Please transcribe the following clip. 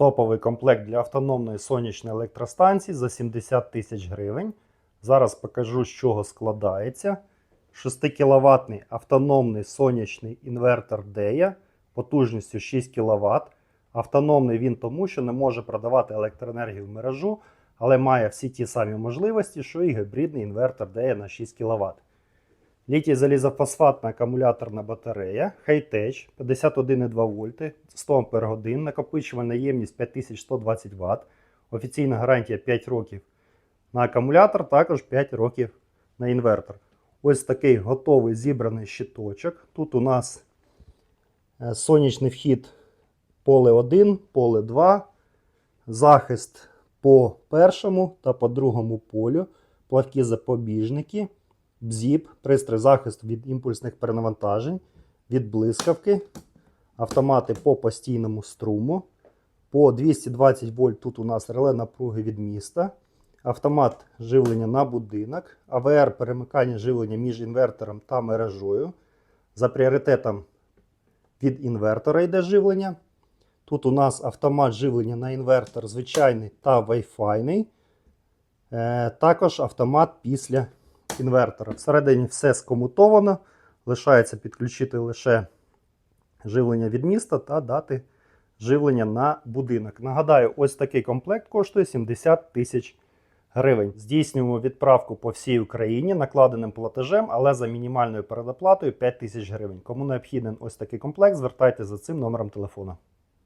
Топовий комплект для автономної сонячної електростанції за 70 тисяч гривень. Зараз покажу, з чого складається. 6 кВт автономний сонячний інвертор DEA потужністю 6 кВт. Автономний він тому, що не може продавати електроенергію в мережу, але має всі ті самі можливості, що і гібридний інвертор DEA на 6 кВт. Літій залізофосфатна акумуляторна батарея Hightech 51,2 вольти, 100 Ах, накопичувальна ємність 5120 Вт, офіційна гарантія 5 років на акумулятор, також 5 років на інвертор. Ось такий готовий зібраний щиточок. Тут у нас е, сонячний вхід поле 1, поле 2, захист по першому та по другому полю, плавкі запобіжники, бзіп, пристрій захисту від імпульсних перенавантажень, від блискавки, автомати по постійному струму. По 220 вольт тут у нас реле напруги від міста, автомат живлення на будинок, АВР перемикання живлення між інвертором та мережою. За пріоритетом від інвертора йде живлення. Тут у нас автомат живлення на інвертор звичайний та Wi-Fi. Е, також автомат після інвертора. Всередині все скомутовано. Лишається підключити лише живлення від міста та дати живлення на будинок. Нагадаю, ось такий комплект коштує 70 тисяч гривень. Здійснюємо відправку по всій Україні накладеним платежем, але за мінімальною передоплатою 5 тисяч гривень. Кому необхіден ось такий комплект, звертайтеся за цим номером телефону.